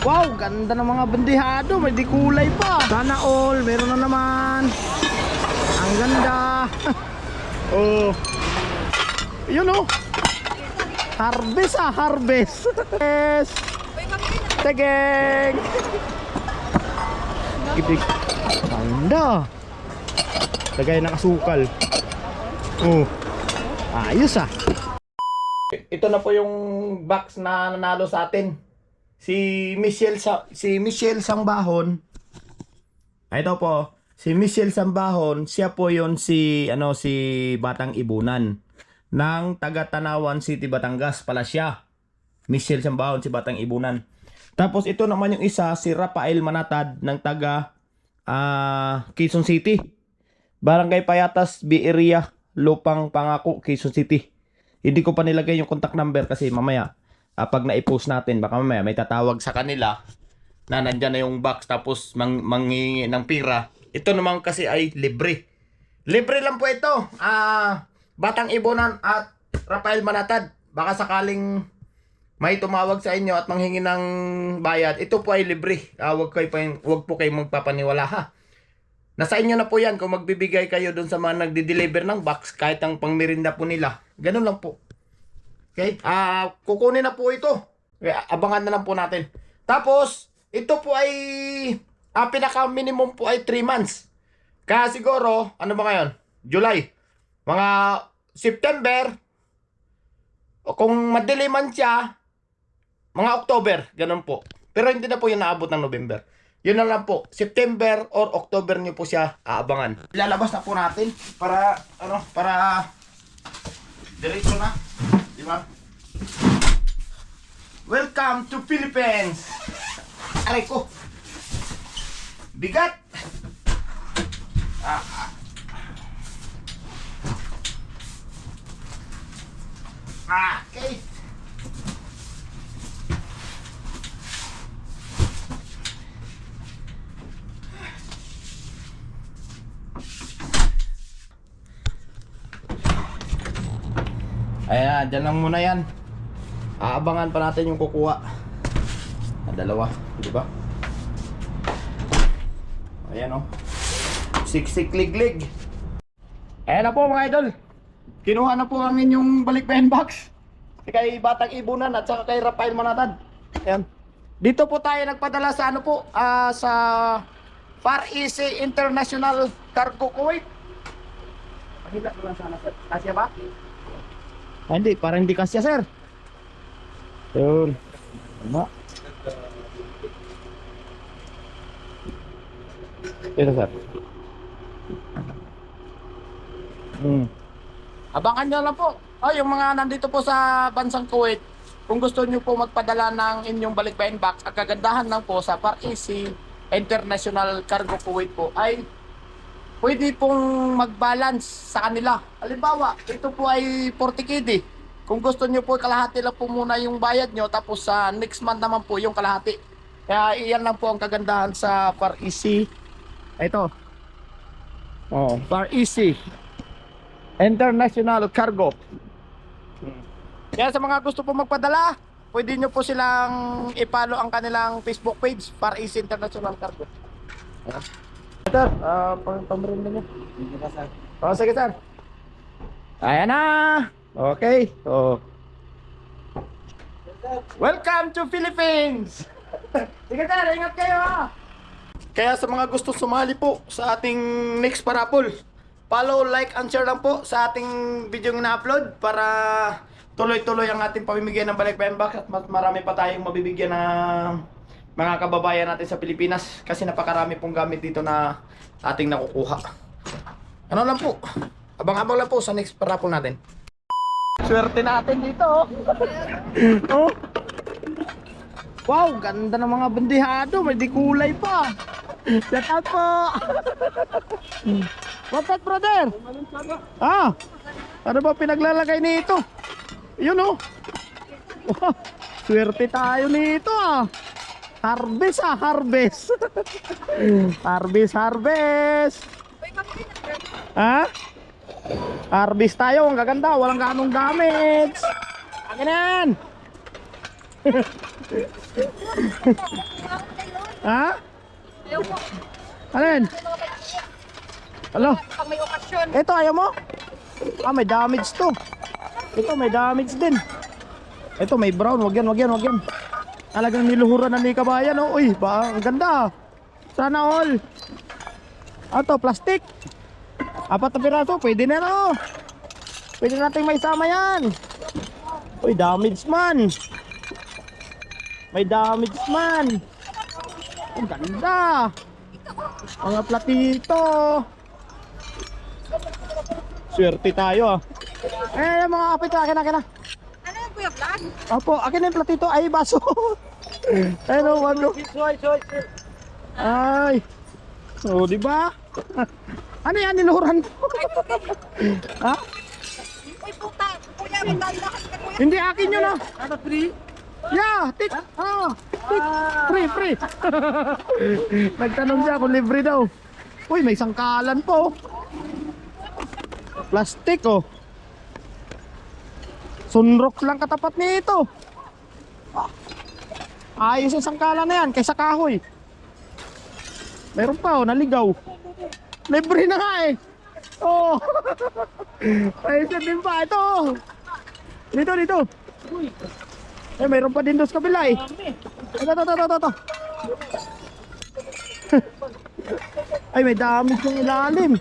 Wow, ganda ng mga bandihado. May di kulay pa. Sana all, meron na naman. Ang ganda. oh. Yun oh. Harvest ah, harvest. yes. Tegeng. Gitig. Ganda. Lagay ng asukal. Oh. Ayos ah. Ito na po yung box na nanalo sa atin. Si Michelle sa si Michelle Sangbahon. Ay, Ito po, si Michelle Sambahon, siya po 'yon si ano si Batang Ibunan ng taga Tanawan City, Batangas pala siya. Michelle Sambahon si Batang Ibunan. Tapos ito naman yung isa si Rafael Manatad ng taga ah Quezon City. Barangay Payatas, B area, Lupang Pangako, Quezon City. Hindi ko pa nilagay yung contact number kasi mamaya ah, pag na-post natin baka mamaya may tatawag sa kanila na nandyan na yung box tapos mang mangingi ng pira. Ito naman kasi ay libre. Libre lang po ito. Ah, Batang Ibonan at Rafael Manatad. Baka sakaling may tumawag sa inyo at manghingi ng bayad, ito po ay libre. Ah, wag kayo wag po kayong magpapaniwala ha. Nasa inyo na po yan kung magbibigay kayo doon sa mga nagde-deliver ng box kahit ang pangmerinda po nila. Ganun lang po. Okay? Ah, kukunin na po ito. Kaya abangan na lang po natin. Tapos, ito po ay ang pinaka minimum po ay 3 months. Kaya siguro, ano ba ngayon? July. Mga September, o kung madiliman siya, mga October, ganun po. Pero hindi na po yun naabot ng November. Yun na lang po. September or October niyo po siya aabangan. Ilalabas na po natin para, ano, para diretso na. Di ba? Welcome to Philippines! Aray ko! Bigat! Ah, ah. Ah, okay. Ayan, dyan lang muna yan. Aabangan pa natin yung kukuha. Ah, dalawa, di ba? Ayan oh. Siksik liglig. Ayan na po mga idol. Kinuha na po ang inyong balikbayan box. Kay Batang Ibunan at saka kay Rafael Manatad. Ayan. Dito po tayo nagpadala sa ano po, ah, sa Far East International Cargo Kuwait. Pahila ko lang sana sir. Kasya ba? Ah, hindi, parang hindi kasya sir. Yun. Tama. Ito sir. Hmm. Abangan nyo lang po. Oh, yung mga nandito po sa bansang Kuwait, kung gusto nyo po magpadala ng inyong balikbayan box, ang kagandahan lang po sa Far Easy International Cargo Kuwait po ay pwede pong mag-balance sa kanila. Halimbawa, ito po ay 40 KD. Kung gusto nyo po, kalahati lang po muna yung bayad nyo, tapos sa next month naman po yung kalahati. Kaya iyan lang po ang kagandahan sa Far Easy. Ito. Oh, Far Easy International Cargo. Kaya sa mga gusto po magpadala, pwede nyo po silang i-follow ang kanilang Facebook page, Far East International Cargo. Ayan. Sir, ah, pang pamrinda niyo. Hindi ka sa Oh, sige sir. Ayan na. Okay. So, Welcome to Philippines! Sige sir, ingat kayo ha! Kaya sa mga gusto sumali po sa ating next parapol, follow, like, and share lang po sa ating video na upload para tuloy-tuloy ang ating pamimigay ng balikbayan box at mas marami pa tayong mabibigyan ng mga kababayan natin sa Pilipinas kasi napakarami pong gamit dito na ating nakukuha. Ano lang po, abang-abang lang po sa next parapol natin. Swerte natin dito oh. oh. Wow, ganda ng mga bandihado, may di kulay pa. Shout out po. What's that, brother? Ah, ano ba pinaglalagay nito? Yun oh. Wow, swerte tayo nito ah. Harvest ah, harvest. harvest, harvest. Ha? Harvest tayo, ang gaganda, walang ganong damage. Akin na yan. ha? Alin? Alo? Pag may okasyon. Ito, ayaw mo? Ah, may damage to. Ito, may damage din. Ito, may brown. Wag yan, wag yan, wag yan. Talagang niluhuran na ni kabayan. Oh. Uy, ba, ang ganda. Sana all. Ato, plastic. Apat na piraso, pwede na no. Pwede nating may sama yan. Uy, damage man. May damage man. Ang ganda. Mga platito. Swerte tayo ah. Eh, mga kapit, akin, akin na. Yung kuya vlog? Opo, akin na yung platito. Ay, baso. Ano, ano? Ay. Oh, di ba? Ano yan, niluhuran ko? ha? Uy, puta. Kuya, may ka kuya. Hindi akin yun ah. Ano, free? Yeah, tik. Ah, tik. Free, free. Nagtanong siya kung libre daw. Uy, may sangkalan po. Plastic oh. Sunrock lang katapat nito. Ah. Ayos yung sangkalan na yan kaysa kahoy. Meron pa oh, naligaw. Libre na nga eh. Oh. Ayos din pa. Ito. Dito, dito. Eh, mayroon pa din doon sa kabila eh. Ito, ito, ito, ito, ito. Ay, may damage yung ilalim.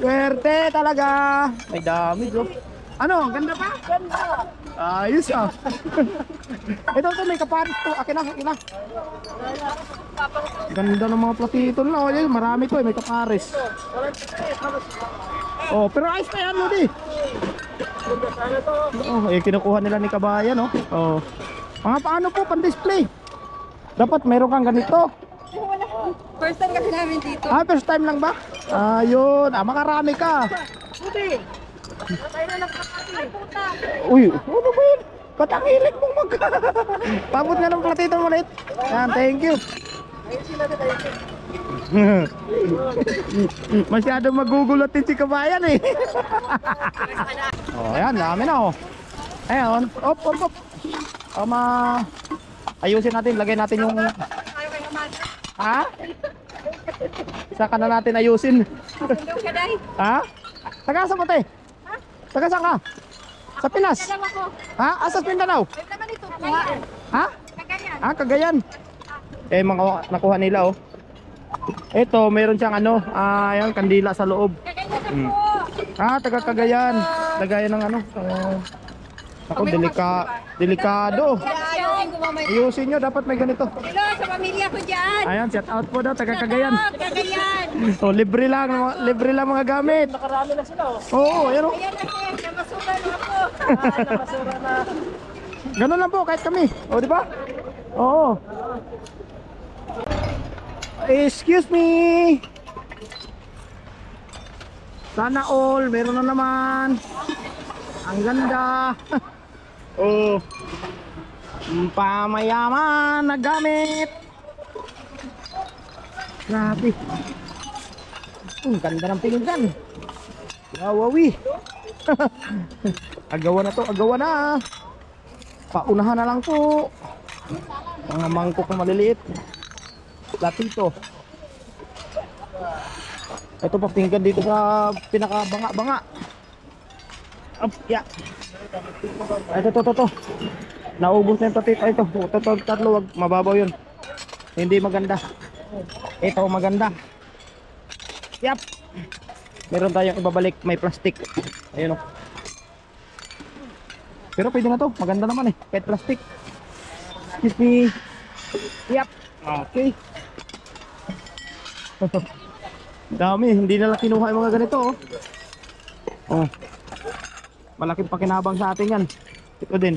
Swerte talaga. May damage oh. Ano, ganda pa? Ganda. Ayos ah. ito, ito, may kaparis to. Akin na, akin na. Ganda ng mga platito na. Oh, marami to eh, may kaparis. Oh, pero ayos na yan, Lodi. Oh, eh kinukuha nila ni Kabayan, no? Oh. Mga paano po pan-display? Dapat meron kang ganito. First time kasi namin dito. Ah, first time lang ba? Ayun, ah, makarami ka. Buti. Uy, ano ba yun? Ba't ang hilig mong mag... Pabot nga ng platito mo ulit. Yan, thank you. Masyado magugulatin si Kabayan eh. oh, ayan, dami na oh. Ayan, op, op, op. Ama, ayusin natin, lagay natin yung... Ha? Saka na natin ayusin. Ha? Taga sa te? Taga saan ka? Sa Pinas? Dalawa ko. Ha? Asas Mindanao? Ay, naman ito. Kaya. Ha? Kagayan. Ah, Cagayan. Eh, mga nakuha nila oh. Ito, meron siyang ano, ah, yan, kandila sa loob. Kagayan po. Ah, taga Cagayan. Lagayan ng ano. Uh, ako, delika, delikado. Ayusin nyo, dapat may ganito. Hello sa pamilya ko dyan. Ayan, shout out po daw, taga Cagayan. Oh, Kagayan. Oh, libre lang, mga- libre lang mga gamit. Nakarami na sila oh. Oo, ayan oh. Ayan na sir, namasukan na ako. Ganun lang po, kahit kami. O, di ba? Oo. Excuse me. Sana all, meron na naman. Ang ganda. oh. Pamayaman na gamit. Grabe. Ang ganda ng pinggan. Wawawi. agawan na to, agawan na. Paunahan na lang po. Mga mangkok na maliliit. Latito. Ito pa pinggan dito sa pinakabanga-banga. Up, ya. Ito, to, to, to. Naubos na yung platito. Ito, ito, ito, tatlo. Wag, mababaw yun. Hindi maganda. Ito, maganda. Yap. Meron tayong ibabalik. May plastic. Ayun o. Pero pwede na to. Maganda naman eh. Kahit plastic. Excuse me. Yep. Okay. Dami. Hindi nila kinuha yung mga ganito oh. Oh. Malaking pakinabang sa atin yan. Ito din.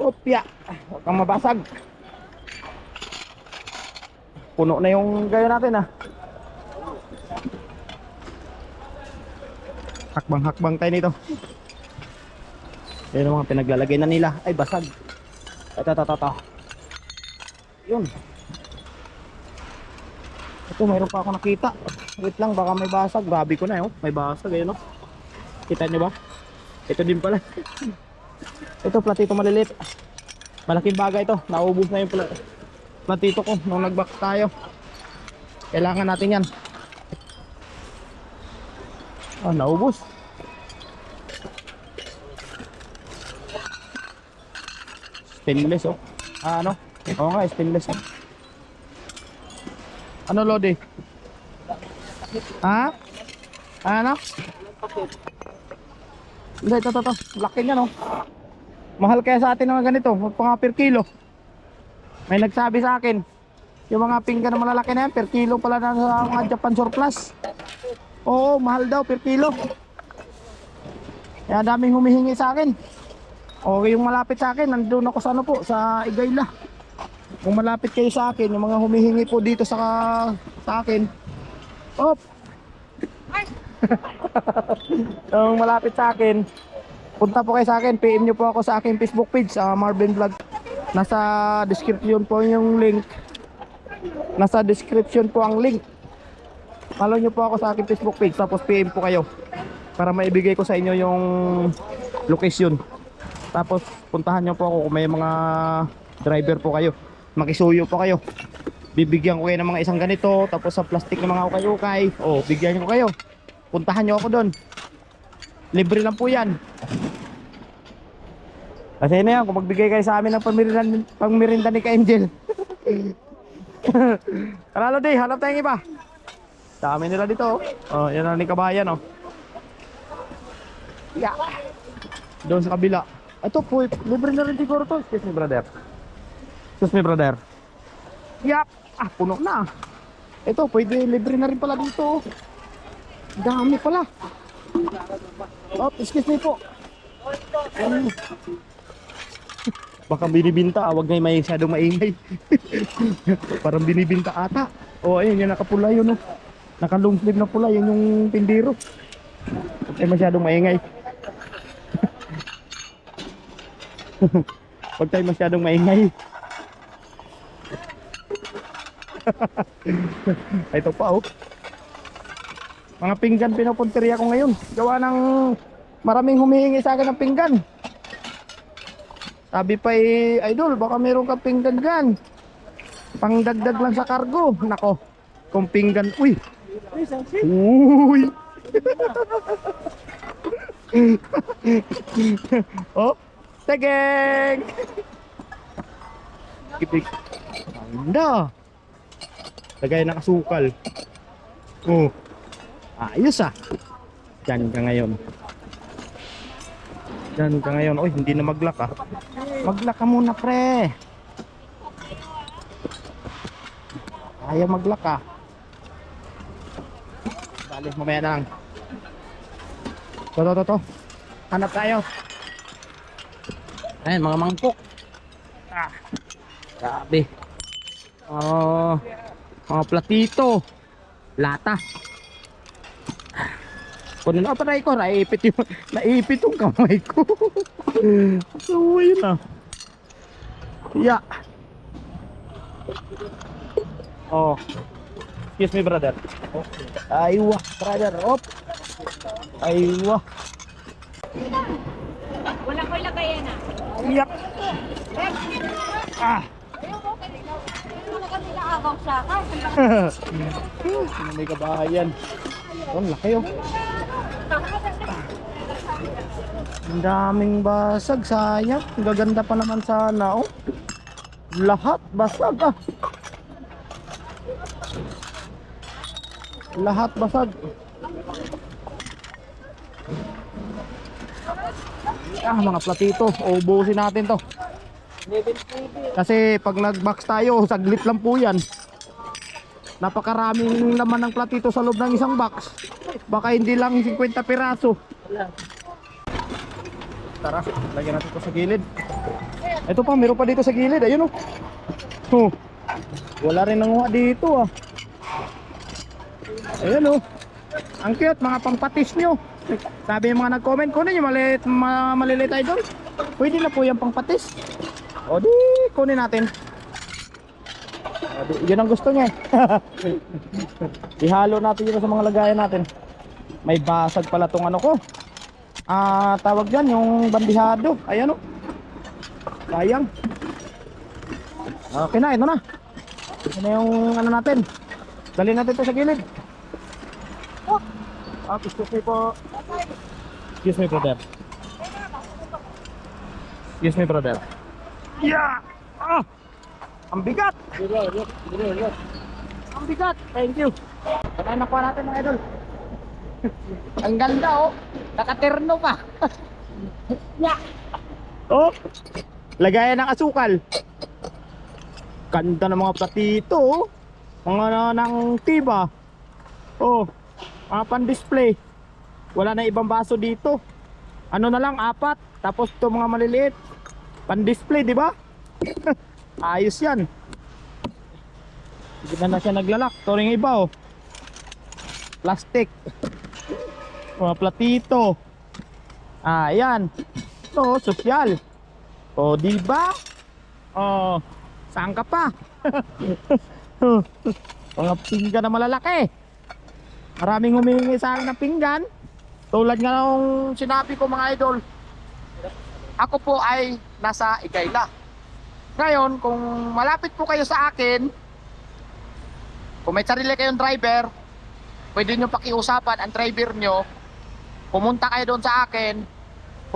Opya. Huwag kang mabasag. Puno na yung gayo natin ah. Hakbang-hakbang tayo nito. Yan mga pinaglalagay na nila. Ay, basag. Ito, ito, ito. Yun. Ito, mayroon pa ako nakita. Wait lang, baka may basag. Grabe ko na yun. May basag, ayun o. Kita nyo ba? Ito din pala. Ito, platito maliliit. Malaking bagay ito. Naubos na yung pla- platito ko nung nag-box tayo. Kailangan natin yan. Ah, naubos. Stainless oh. Ah, ano? Oo nga, stainless oh. Ano, Lodi? Ha? Ano? Hindi, ito, ito, ito. Laki niya, no? Mahal kaya sa atin ng ganito. Pa nga per kilo. May nagsabi sa akin. Yung mga pinggan na malalaki na yan, per kilo pala na sa mga Japan surplus. Oo, mahal daw per kilo. Kaya daming humihingi sa akin. O yung malapit sa akin, nandun ako sa ano po, sa Igayla. Kung malapit kayo sa akin, yung mga humihingi po dito sa sa akin. Op. yung malapit sa akin, punta po kayo sa akin, PM nyo po ako sa aking Facebook page, sa Marvin Vlog. Nasa description po yung link. Nasa description po ang link. Follow nyo po ako sa aking Facebook page, tapos PM po kayo. Para maibigay ko sa inyo yung location. Tapos puntahan nyo po ako kung may mga driver po kayo. Makisuyo po kayo. Bibigyan ko kayo ng mga isang ganito. Tapos sa plastic ng mga ukay-ukay. O, bigyan nyo kayo. Puntahan nyo ako doon. Libre lang po yan. Kasi na yan, kung magbigay kayo sa amin ng pangmirinda, pangmirinda ni Ka-Angel. Kalalo di, hanap tayong iba. Dami nila dito. Oh, oh yan ang ni Kabayan oh. Yeah. Doon sa kabila. Ito po, libre na rin siguro to. Excuse me, brother. Excuse me, brother. Yap. Ah, puno na. Ito, pwede libre na rin pala dito. Dami pala. Oh, excuse me po. Ano? Baka binibinta, wag na yung masyadong maingay. Parang binibinta ata. Oh, ayun, yung nakapula yun, oh. Naka-long sleeve na pula, yun yung tindiro. Tayo masyadong maingay. Huwag tayo masyadong maingay. Ito pa oh. Mga pinggan pinapunteriya ko ngayon. Gawa ng maraming humihingi sa akin ng pinggan. Sabi pa eh, idol, baka meron ka pinggan dyan. Pangdagdag lang sa kargo. Nako, kung pinggan, uy. Uy. oh, tegeng. Kipik. Anda. Lagay ng asukal. Oh. Ayos ah. Diyan ka ngayon. Diyan ka ngayon. Uy, hindi na maglak ah. Maglak ka muna pre. Ayaw maglak ah. Bali, mamaya na lang. To, to, to, to. Hanap tayo. Ayan, mga mangkok. Ah. Grabe. Oh, mga platito. Lata. Kunin na pa ko, naipit yung, naipit yung kamay ko. so, yun ah. Yeah. Oh. Excuse me, brother. Oh. Aywa, brother. Op. Aywa. Wala ko ilagay yan ah. Yak. Ah. Sa akin. Sino may kabahayan? Oh, ang laki oh. Ang daming basag, sayang. Ang Gaganda pa naman sana oh. Lahat basag ah. Lahat basag. Ah, mga platito. Ubusin natin to. Kasi pag nag-box tayo, saglit lang po yan. Napakaraming laman ng platito sa loob ng isang box. Baka hindi lang 50 piraso. Tara, lagyan natin ito sa gilid. Ito pa, meron pa dito sa gilid. Ayun oh. Oh. Wala rin nanguha dito ah. Ayun oh. Ang cute, mga pampatis nyo. Sabi yung mga nag-comment, kunin yung maliit, ma maliliit idol. Pwede na po yung pangpatis. O di, kunin natin. Yun ang gusto niya eh. Ihalo natin yun sa mga lagayan natin. May basag pala tong ano ko. ah, tawag dyan, yung bandihado. Ayan o. Sayang. Okay na, ito na. Ito yung ano natin. Dali natin ito sa gilid. Oh. Ah, excuse me po. Excuse me, brother. Excuse me, brother. Yeah! Ah! Ang bigat! Ang bigat! Thank you. Kaya nakuha natin mga idol. Ang ganda oh. Nakaterno pa. yeah. Oh. Lagayan ng asukal. Ganda ng mga platito oh. Mga na, ng tiba. Oh. Mga pan-display. Wala na ibang baso dito. Ano na lang, apat. Tapos ito mga maliliit. Pan-display, di ba? Ayos yan. Hindi na na siya naglalak. Ito rin iba oh. Plastic. Mga platito. Ah, yan. Ito, sosyal. O, di ba? Oh, saan ka pa? Mga pinggan na malalaki. Maraming humingi sa akin ng pinggan. Tulad nga nung sinabi ko mga idol. Ako po ay nasa Igayla. Ngayon, kung malapit po kayo sa akin, kung may sarili kayong driver, pwede nyo pakiusapan ang driver nyo, pumunta kayo doon sa akin,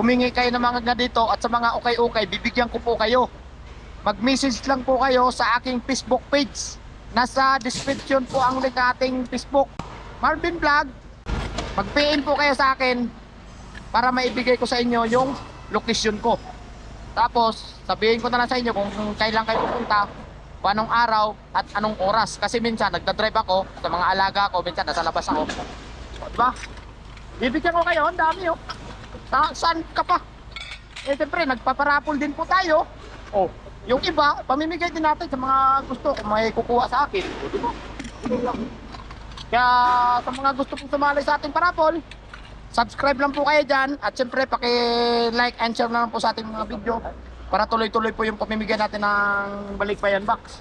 humingi kayo ng mga nga dito at sa mga ukay-ukay, bibigyan ko po kayo. Mag-message lang po kayo sa aking Facebook page. Nasa description po ang link ating Facebook. Marvin Vlog, mag-PM po kayo sa akin para maibigay ko sa inyo yung location ko. Tapos, sabihin ko na lang sa inyo kung kailan kayo pupunta, anong araw at anong oras. Kasi minsan, nagdadrive ako sa mga alaga ko, minsan nasa labas ako. O, diba? Bibigyan ko kayo, ang dami oh. Sa, saan ka pa? Eh, siyempre, nagpaparapol din po tayo. Oh, yung iba, pamimigay din natin sa mga gusto kung may kukuha sa akin. Diba? Kaya sa mga gusto pong sumali sa ating parapol, subscribe lang po kayo dyan at syempre paki-like and share na lang po sa ating mga video para tuloy-tuloy po yung pamimigay natin ng balikbayan box.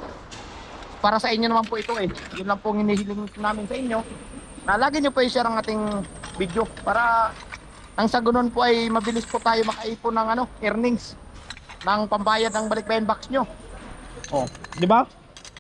Para sa inyo naman po ito eh. Yun lang po hinihiling namin sa inyo. Na lagi nyo po i-share ang ating video para ang sa ganun po ay mabilis po tayo makaipon ng ano, earnings ng pambayad ng balikbayan box nyo. Oh, di ba?